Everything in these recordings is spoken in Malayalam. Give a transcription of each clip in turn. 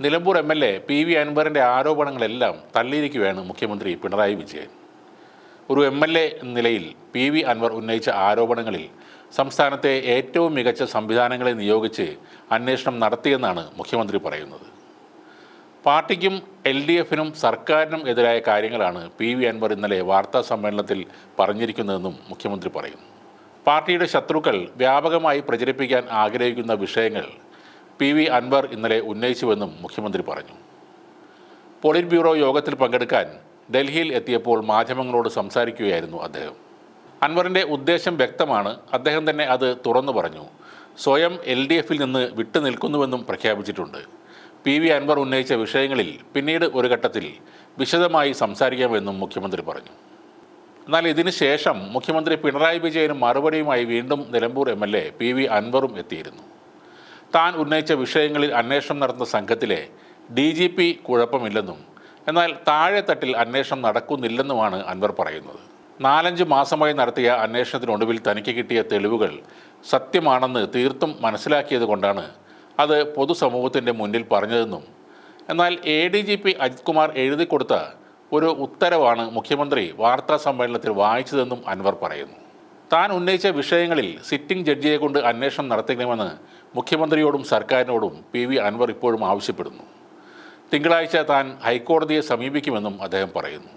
Nilambur M L A P V അൻവറിന്റെ ആരോപണങ്ങളെല്ലാം തള്ളിയിരിക്കുകയാണ് മുഖ്യമന്ത്രി പിണറായി വിജയൻ. ഒരു എം എൽ എ നിലയിൽ പി വി അൻവർ ഉന്നയിച്ച ആരോപണങ്ങളിൽ സംസ്ഥാനത്തെ ഏറ്റവും മികച്ച സംവിധാനങ്ങളെ നിയോഗിച്ച് അന്വേഷണം നടത്തിയെന്നാണ് മുഖ്യമന്ത്രി പറയുന്നത്. പാർട്ടിക്കും എൽ ഡി എഫിനും സർക്കാരിനും എതിരായ കാര്യങ്ങളാണ് പി വി അൻവർ ഇന്നലെ വാർത്താ സമ്മേളനത്തിൽ പറഞ്ഞിരിക്കുന്നതെന്നും മുഖ്യമന്ത്രി പറയുന്നു. പാർട്ടിയുടെ ശത്രുക്കൾ വ്യാപകമായി പ്രചരിപ്പിക്കാൻ ആഗ്രഹിക്കുന്ന വിഷയങ്ങൾ പി വി അൻവർ ഇന്നലെ ഉന്നയിച്ചുവെന്നും മുഖ്യമന്ത്രി പറഞ്ഞു. പോളിറ്റ് ബ്യൂറോ യോഗത്തിൽ പങ്കെടുക്കാൻ ഡൽഹിയിൽ എത്തിയപ്പോൾ മാധ്യമങ്ങളോട് സംസാരിക്കുകയായിരുന്നു അദ്ദേഹം. അൻവറിന്റെ ഉദ്ദേശം വ്യക്തമാണ്. അദ്ദേഹം തന്നെ അത് തുറന്നു പറഞ്ഞു. സ്വയം എൽ ഡി എഫിൽ നിന്ന് വിട്ടുനിൽക്കുന്നുവെന്നും പ്രഖ്യാപിച്ചിട്ടുണ്ട്. പി വി അൻവർ ഉന്നയിച്ച വിഷയങ്ങളിൽ പിന്നീട് ഒരു ഘട്ടത്തിൽ വിശദമായി സംസാരിക്കാമെന്നും മുഖ്യമന്ത്രി പറഞ്ഞു. എന്നാൽ ഇതിനു ശേഷം മുഖ്യമന്ത്രി പിണറായി വിജയനും മറുപടിയുമായി വീണ്ടും Nilambur M L A P V അൻവറും എത്തിയിരുന്നു. താൻ ഉന്നയിച്ച വിഷയങ്ങളിൽ അന്വേഷണം നടത്തുന്ന സംഘത്തിലെ ഡി ജി പി കുഴപ്പമില്ലെന്നും എന്നാൽ താഴെത്തട്ടിൽ അന്വേഷണം നടക്കുന്നില്ലെന്നുമാണ് അൻവർ പറയുന്നത്. നാലഞ്ച് മാസമായി നടത്തിയ അന്വേഷണത്തിനൊടുവിൽ തനിക്ക് കിട്ടിയ തെളിവുകൾ സത്യമാണെന്ന് തീർത്തും മനസ്സിലാക്കിയത് കൊണ്ടാണ് അത് പൊതുസമൂഹത്തിന്റെ മുന്നിൽ പറഞ്ഞതെന്നും എന്നാൽ A D G P Ajith Kumar ഒരു ഉത്തരവാണ് മുഖ്യമന്ത്രി വാർത്താ സമ്മേളനത്തിൽ വായിച്ചതെന്നും അൻവർ പറയുന്നു. താൻ ഉന്നയിച്ച വിഷയങ്ങളിൽ സിറ്റിംഗ് ജഡ്ജിയെ കൊണ്ട് അന്വേഷണം നടത്തണമെന്ന് മുഖ്യമന്ത്രിയോടും സർക്കാരിനോടും പി വി അൻവർ ഇപ്പോഴും ആവശ്യപ്പെടുന്നു. തിങ്കളാഴ്ച താൻ ഹൈക്കോടതിയെ സമീപിക്കുമെന്നും അദ്ദേഹം പറയുന്നു.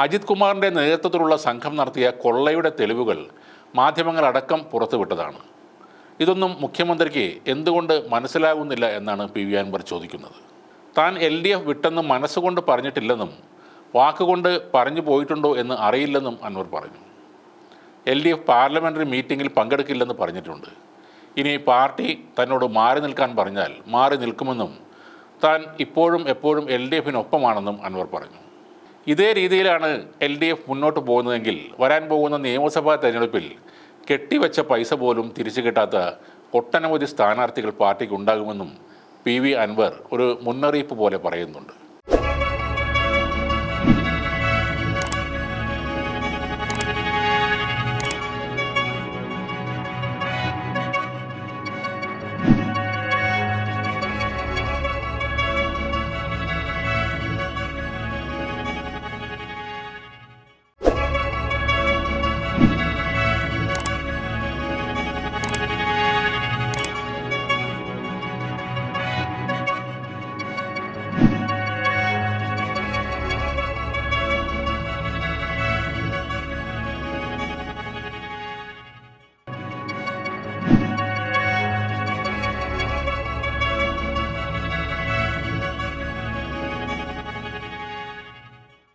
അജിത് കുമാറിന്റെ നേതൃത്വത്തിലുള്ള സംഘം നടത്തിയ കൊള്ളയുടെ തെളിവുകൾ മാധ്യമങ്ങളടക്കം പുറത്തുവിട്ടതാണ്. ഇതൊന്നും മുഖ്യമന്ത്രിക്ക് എന്തുകൊണ്ട് മനസ്സിലാകുന്നില്ല എന്നാണ് പി വി അൻവർ ചോദിക്കുന്നത്. താൻ എൽ ഡി എഫ് വിട്ടെന്ന് മനസ്സുകൊണ്ട് പറഞ്ഞിട്ടില്ലെന്നും വാക്കുകൊണ്ട് പറഞ്ഞു പോയിട്ടുണ്ടോ എന്ന് അറിയില്ലെന്നും അൻവർ പറഞ്ഞു. എൽ ഡി എഫ് പാർലമെന്ററി മീറ്റിങ്ങിൽ പങ്കെടുക്കില്ലെന്ന് പറഞ്ഞിട്ടുണ്ട്. ഇനി പാർട്ടി തന്നോട് മാറി നിൽക്കാൻ പറഞ്ഞാൽ മാറി നിൽക്കുമെന്നും താൻ ഇപ്പോഴും എപ്പോഴും എൽ ഡി എഫിനൊപ്പമാണെന്നും അൻവർ പറഞ്ഞു. ഇതേ രീതിയിലാണ് എൽ ഡി എഫ് മുന്നോട്ട് പോകുന്നതെങ്കിൽ വരാൻ പോകുന്ന നിയമസഭാ തെരഞ്ഞെടുപ്പിൽ കെട്ടിവെച്ച പൈസ പോലും തിരിച്ചു കിട്ടാത്ത ഒട്ടനവധി സ്ഥാനാർത്ഥികൾ പാർട്ടിക്ക് ഉണ്ടാകുമെന്നും പി വി അൻവർ ഒരു മുന്നറിയിപ്പ് പോലെ പറയുന്നുണ്ട്.